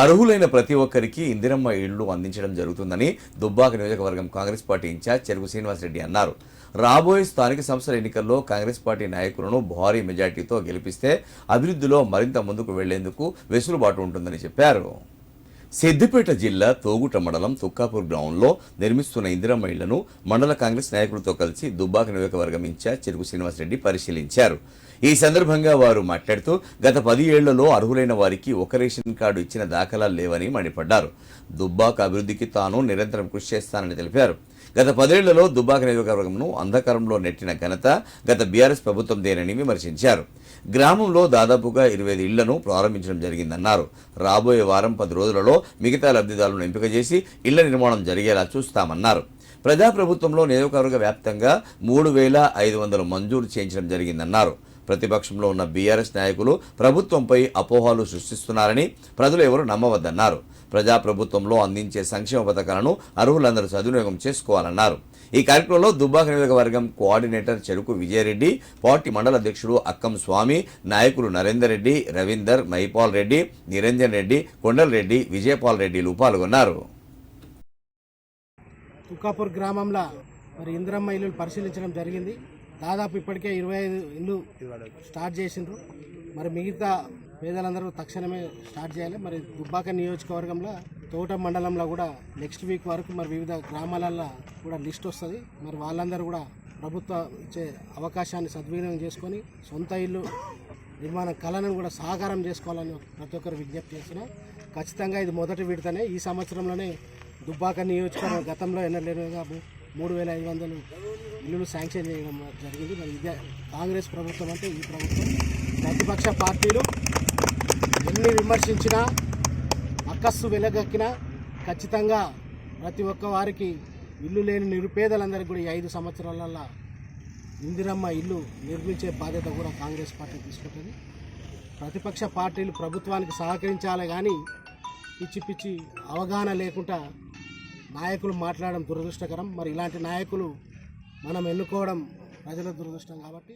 అర్హులైన ప్రతి ఒక్కరికి ఇందిరమ్మ ఇళ్ళు అందించడం జరుగుతుందని దుబ్బాక నియోజకవర్గం కాంగ్రెస్ పార్టీ ఇన్ఛార్జ్ చెరుకు శ్రీనివాసరెడ్డి అన్నారు. రాబోయే స్థానిక సంస్థల ఎన్నికల్లో కాంగ్రెస్ పార్టీ నాయకులను భారీ మెజార్టీతో గెలిపిస్తే అభివృద్ధిలో మరింత ముందుకు వెళ్ళేందుకు వెసులుబాటు ఉంటుందని చెప్పారు. సిద్దిపేట జిల్లా తోగుట మండలం తుక్కాపూర్ గ్రామంలో నిర్మిస్తున్న ఇందిరమ్మ ఇళ్ళను మండల కాంగ్రెస్ నాయకులతో కలిసి దుబ్బాక నియోజకవర్గం ఇన్ఛార్జ్ చెరుకు శ్రీనివాసరెడ్డి పరిశీలించారు. ఈ సందర్భంగా వారు మాట్లాడుతూ గత పది ఏళ్ళలో అర్హులైన వారికి ఒక రేషన్ కార్డు ఇచ్చిన దాఖలాలు లేవని మండిపడ్డారు. దుబ్బాక అభివృద్ధికి తాను నిరంతరం కృషి చేస్తానని తెలిపారు. గత పదేళ్ళలో దుబ్బాక నియోజకవర్గంను అంధకారంలో నెట్టిన ఘనత గత బీఆర్ఎస్ ప్రభుత్వందేనని విమర్శించారు. గ్రామంలో దాదాపుగా ఇరవై ఐదు ఇళ్ళను ప్రారంభించడం జరిగిందన్నారు. రాబోయే వారం పది రోజులలో మిగతా లబ్ధిదారులను ఎంపిక చేసి ఇళ్ళ నిర్మాణం జరిగేలా చూస్తామన్నారు. ప్రజాప్రభుత్వంలో నియోజకవర్గ వ్యాప్తంగా మూడు వేల ఐదు వందలు మంజూరు చేయించడం జరిగిందన్నారు. ప్రతిపక్షంలో ఉన్న బీఆర్ఎస్ నాయకులు ప్రభుత్వంపై అపోహలు సృష్టిస్తున్నారని ప్రజలు ఎవరు నమ్మవద్దన్నారు. ప్రజాప్రభుత్వంలో అందించే సంక్షేమ పథకాలను అర్హులందరూ సద్వినియోగం చేసుకోవాలన్నారు. ఈ కార్యక్రమంలో దుబ్బాక నియోజకవర్గం కోఆర్డినేటర్ చెరుకు విజయరెడ్డి పార్టీ మండల అధ్యక్షుడు అక్కం స్వామి నాయకులు నరేందర్ రెడ్డి రవీందర్ మైపాల్ రెడ్డి నిరంజన్ రెడ్డి కొండల్ రెడ్డి విజయపాల్ రెడ్డిలు పాల్గొన్నారు. తుకాపూర్ గ్రామంలో మరి ఇంద్రమ్మ ఇల్లు పరిశీలించడం జరిగింది. దాదాపు ఇప్పటికే ఇరవై ఐదు ఇల్లు స్టార్ట్ చేసిండ్రు. మరి మిగతా పేదలందరూ తక్షణమే స్టార్ట్ చేయాలి. మరి దుబ్బాక నియోజకవర్గంలో తోట మండలంలో కూడా నెక్స్ట్ వీక్ వరకు మరి వివిధ గ్రామాలల్లో కూడా లిస్ట్ వస్తుంది. మరి వాళ్ళందరూ కూడా ప్రభుత్వం ఇచ్చే అవకాశాన్ని సద్వినియోగం చేసుకొని సొంత ఇల్లు నిర్మాణ కళను కూడా సాకారం చేసుకోవాలని ప్రతి ఒక్కరు విజ్ఞప్తి చేసిన ఖచ్చితంగా ఇది మొదటి విడతనే. ఈ సంవత్సరంలోనే దుబ్బాక నియోజకవర్గం గతంలో ఎన్నలేనుగా మూడు వేల ఐదు వందలు ఇల్లులు శాంక్షన్ చేయడం జరిగింది. మరి ఇదే కాంగ్రెస్ ప్రభుత్వం అంటే ఈ ప్రభుత్వం. ప్రతిపక్ష పార్టీలు ఎన్ని విమర్శించినా అక్కస్సు వెలగక్కినా ఖచ్చితంగా ప్రతి ఒక్క వారికి ఇల్లు లేని నిరుపేదలందరికీ కూడా ఈ ఐదు సంవత్సరాలల్లో ఇందిరమ్మ ఇల్లు నిర్మించే బాధ్యత కూడా కాంగ్రెస్ పార్టీ తీసుకుంటుంది. ప్రతిపక్ష పార్టీలు ప్రభుత్వానికి సహకరించాలి కానీ పిచ్చి పిచ్చి అవగాహన లేకుండా నాయకులు మాట్లాడడం దురదృష్టకరం. మరి ఇలాంటి నాయకులు మనం ఎన్నుకోవడం ప్రజల దురదృష్టం కాబట్టి